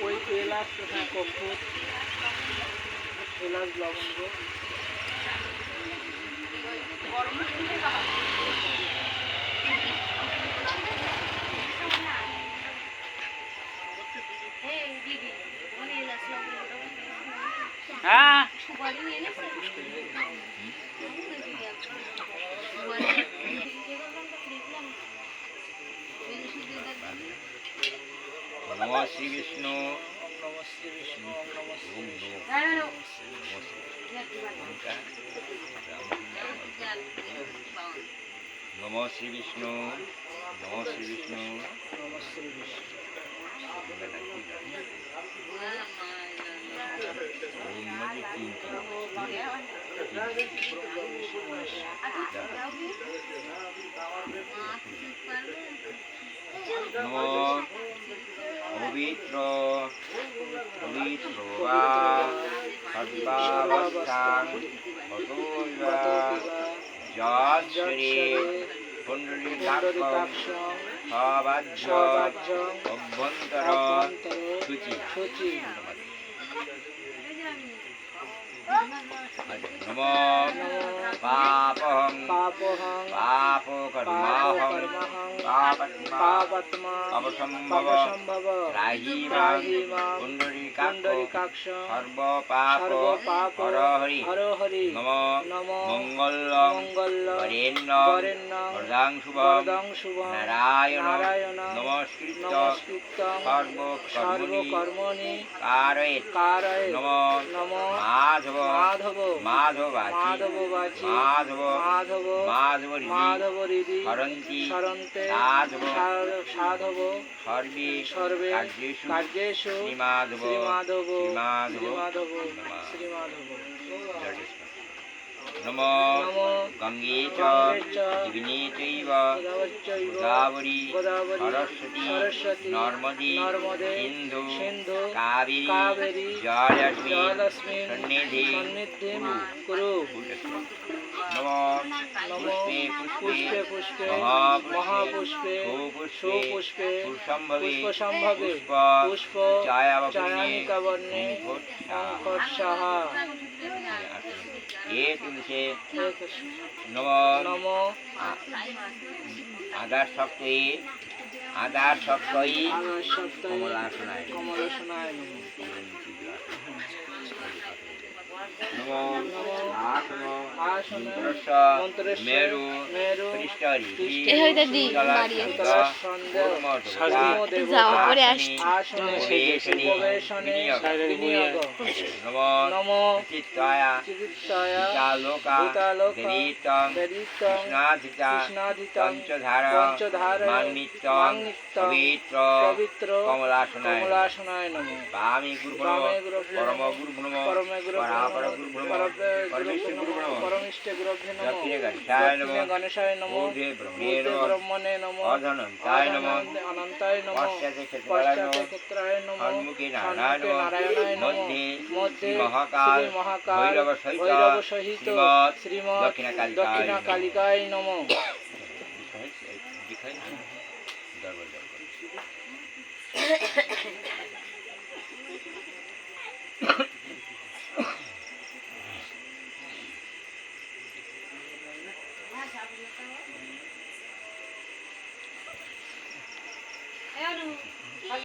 ওই এলাচ কম্পোস্ট এলাচ লবঙ্গ হ্যাঁ। নম শ্রী বিষ্ণু নম শ্রী বিষ্ণু নম শ্রী নম বিষ্ণু নম শ্রী বিষ্ণু নম শ্রী বিষ্ণু পবিত্র পবিত্র বা সর্বাবস্থান ভগবা যশ্বরে পুণ্ডরীকাক্ষ সবাজ্য অভ্যন্তর সূচি সূচি নম পাপহং পাপহং পাপকর্মাহং পাপত্মা পাপাত্মা পাপসম্ভব সম্ভব রাহিমা রাহিমা পুণ্ডরীকাক্ষ পুণ্ডরীকাক্ষ সর্বপাপ সর্বপাপ হরহরি হর সর্বকর্মণি কারয়েত নম মাধব মাধব মাধবাচি মাধব মাধব মাধব মাধব হৃদি হরন্তি সরন্তে সাধব সাধব সর্বে সর্বে কার্যেষু কার্যেষু শ্রীমাধব শ্রীমাধব শ্রীমাধব শ্রীমাধব শ্রীমাধব নম গঙ্গে চিগ্নে চৈব গোদাবরী সরস্বতী নর্মদে সিন্ধু কাবেরী কাবেরী জলস্মি জলস্মিন সন্নিধি কুরু পুষ্পে পুষ্পে পুষ্পে মহাপুষ্পে সুপুষ্পে পুষ্পসম্ভবে পুষ্প পুষ্প ছায়ানিকা বর্ণে সাহা। নম নম। আদার সপ্তই আদার সপ্তাহে কমলাসনায়। কমলসনায় নম নম মেরু যাও, পরে নম নম চিত্তায়া পবিত্র কমলাসনায় কমলাসনায় বামে গুরু বামে গুরু পরম গুরু নম পরমে গুরু পরাপর গুরু নম পরমেশ্বর গুরু নম পরমিষ্টে গুরুভ্যে নম। দক্ষিণে গণেশায় নম। দক্ষিণে গণেশায় নম। ঊর্ধ্বে ব্রহ্মে ঊর্ধ্বে নম। ব্রহ্মণে নম। অধনন্তায় নম। অনন্তে- অনন্তায় নম